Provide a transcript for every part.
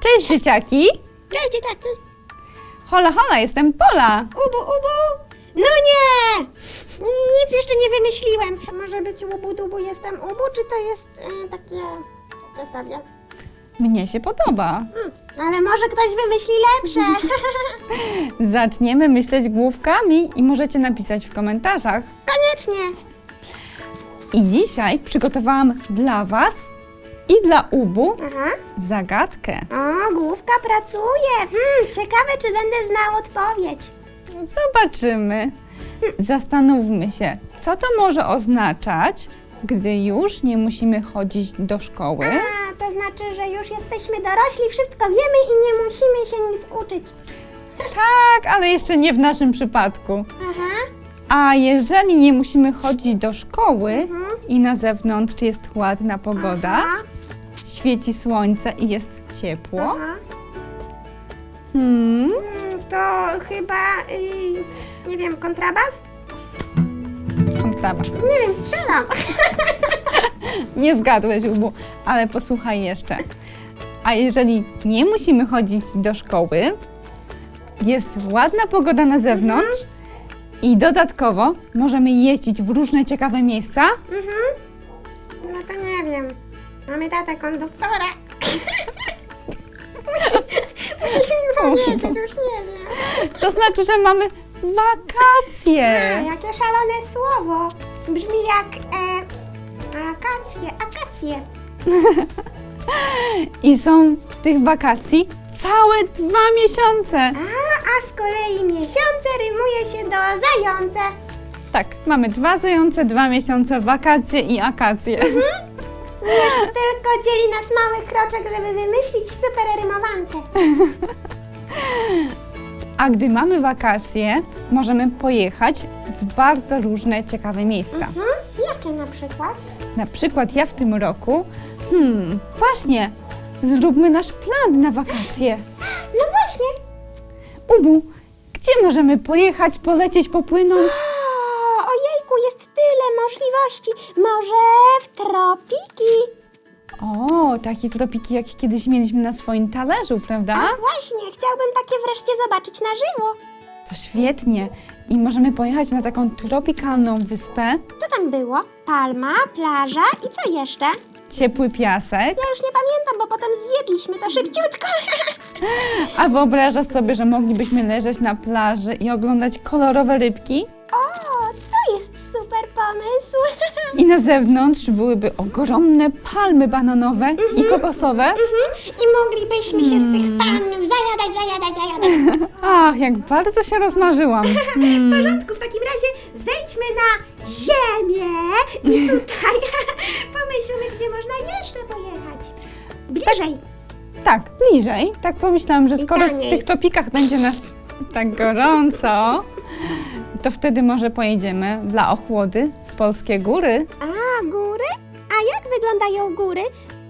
Cześć dzieciaki! Cześć, dzieciaki. Hola, hola, jestem Pola. Ubu, ubu. No nie! Nic jeszcze nie wymyśliłem. Może być ubu, dubu, jestem ubu, czy to jest e, takie... To sobie. Mnie się podoba. Hmm, ale może ktoś wymyśli lepsze. Zaczniemy myśleć główkami i możecie napisać w komentarzach. Koniecznie. I dzisiaj przygotowałam dla Was i dla Ubu Aha. zagadkę. O, główka pracuje. Hmm, ciekawe, czy będę znał odpowiedź. Zobaczymy. Zastanówmy się, co to może oznaczać, gdy już nie musimy chodzić do szkoły. A, znaczy, że już jesteśmy dorośli, wszystko wiemy i nie musimy się nic uczyć. Tak, ale jeszcze nie w naszym przypadku. Aha. A jeżeli nie musimy chodzić do szkoły Mhm. i na zewnątrz jest ładna pogoda, Aha. świeci słońce i jest ciepło, Aha. hmm, Hmm, to chyba, y, nie wiem, kontrabas? kontrabas. Nie wiem, strzelam. Nie zgadłeś, Ubu, ale posłuchaj jeszcze. A jeżeli nie musimy chodzić do szkoły, jest ładna pogoda na zewnątrz i dodatkowo możemy jeździć w różne ciekawe miejsca, Mhm. No to nie wiem. Mamy tatę konduktora. Powiedzieć, już nie wiem. to znaczy, że mamy A, wakacje. jakie szalone słowo. Brzmi jak e, akacje, akacje. I są tych wakacji całe dwa miesiące. A, a z kolei miesiące rymuje się do zające. Tak, mamy dwa zające, dwa miesiące, wakacje i akacje. Tylko dzieli nas mały kroczek, żeby wymyślić super rymowankę. A gdy mamy wakacje, możemy pojechać w bardzo różne ciekawe miejsca. Mhm. Jakie na przykład? Na przykład ja w tym roku, hmm, właśnie, zróbmy nasz plan na wakacje. No właśnie. Ubu, gdzie możemy pojechać, polecieć, popłynąć? O, ojejku, jest tyle możliwości. Może w tropiki? O, takie tropiki, jak kiedyś mieliśmy na swoim talerzu, prawda? A właśnie, chciałbym takie wreszcie zobaczyć na żywo. To świetnie. I możemy pojechać na taką tropikalną wyspę, Co tam było? Palma, plaża i co jeszcze? ciepły piasek. Ja już nie pamiętam, bo potem zjedliśmy to szybciutko. A wyobrażasz sobie, że moglibyśmy leżeć na plaży i oglądać kolorowe rybki? I na zewnątrz byłyby ogromne palmy bananowe i kokosowe. I moglibyśmy się z tych palm zajadać, zajadać, zajadać. Ach, jak bardzo się rozmarzyłam. W porządku, w takim razie zejdźmy na ziemię i tutaj pomyślmy, gdzie można jeszcze pojechać. Bliżej. Tak, bliżej. Tak pomyślałam, że I skoro w taniej. tych tropikach będzie nas tak gorąco, to wtedy może pojedziemy dla ochłody w polskie góry. A, góry? A jak wyglądają góry?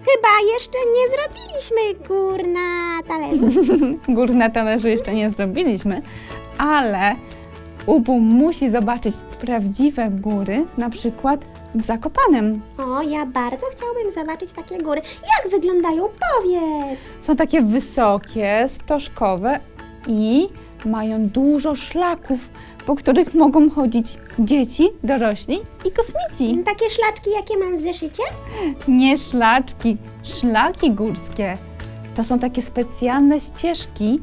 Chyba jeszcze nie zrobiliśmy gór na talerzu. Gór na talerzu jeszcze nie zrobiliśmy, ale Ubu musi zobaczyć prawdziwe góry, na przykład w Zakopanem. O, ja bardzo chciałbym zobaczyć takie góry. Jak wyglądają? Powiedz. Są takie wysokie, stożkowe i mają dużo szlaków, po których mogą chodzić dzieci, dorośli i kosmici. Takie szlaczki, jakie mam w zeszycie? Nie szlaczki, szlaki górskie. To są takie specjalne ścieżki,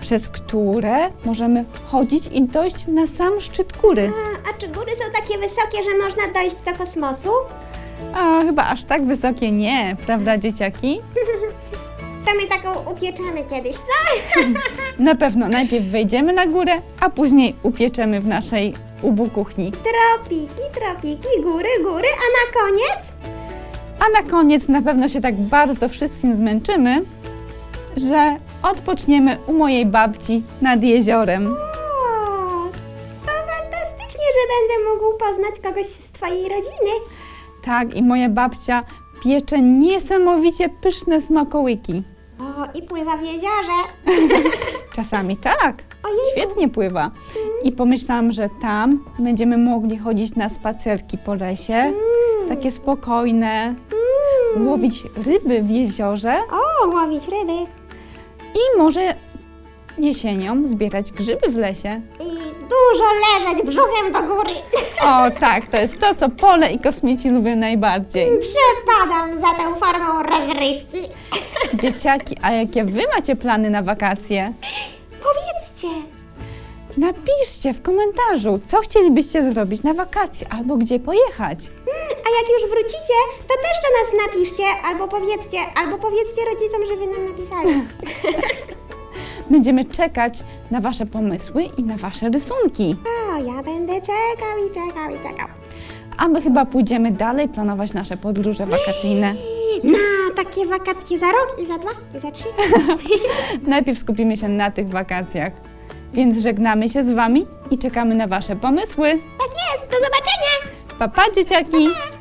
przez które możemy chodzić i dojść na sam szczyt góry. A, a czy góry są takie wysokie, że można dojść do kosmosu? A chyba aż tak wysokie nie, prawda dzieciaki? To my taką upieczemy kiedyś, co? Na pewno najpierw wejdziemy na górę, a później upieczemy w naszej ubu kuchni. Tropiki, tropiki, góry, góry, a na koniec? A na koniec na pewno się tak bardzo wszystkim zmęczymy, że odpoczniemy u mojej babci nad jeziorem. O, to fantastycznie, że będę mógł poznać kogoś z Twojej rodziny. Tak, i moja babcia piecze niesamowicie pyszne smakołyki. I pływa w jeziorze. Czasami tak. Ojejku. Świetnie pływa. I pomyślałam, że tam będziemy mogli chodzić na spacerki po lesie, takie spokojne, łowić ryby w jeziorze O, łowić ryby. i może jesienią zbierać grzyby w lesie. I dużo leżeć brzuchem do góry. O tak, to jest to, co Pole i kosmici lubią najbardziej. Przepadam za tą formą rozrywki. Dzieciaki, a jakie wy macie plany na wakacje? Powiedzcie, Napiszcie w komentarzu, co chcielibyście zrobić na wakacje albo gdzie pojechać. a jak już wrócicie, to też do nas napiszcie, albo powiedzcie, albo powiedzcie rodzicom, żeby nam napisali. Będziemy czekać na wasze pomysły i na wasze rysunki. O, ja będę czekał i czekał i czekał. A my chyba pójdziemy dalej planować nasze podróże wakacyjne. Na takie wakacje za rok i za dwa i za trzy. Najpierw skupimy się na tych wakacjach. Więc żegnamy się z wami i czekamy na wasze pomysły. Tak jest, do zobaczenia! Pa, pa dzieciaki!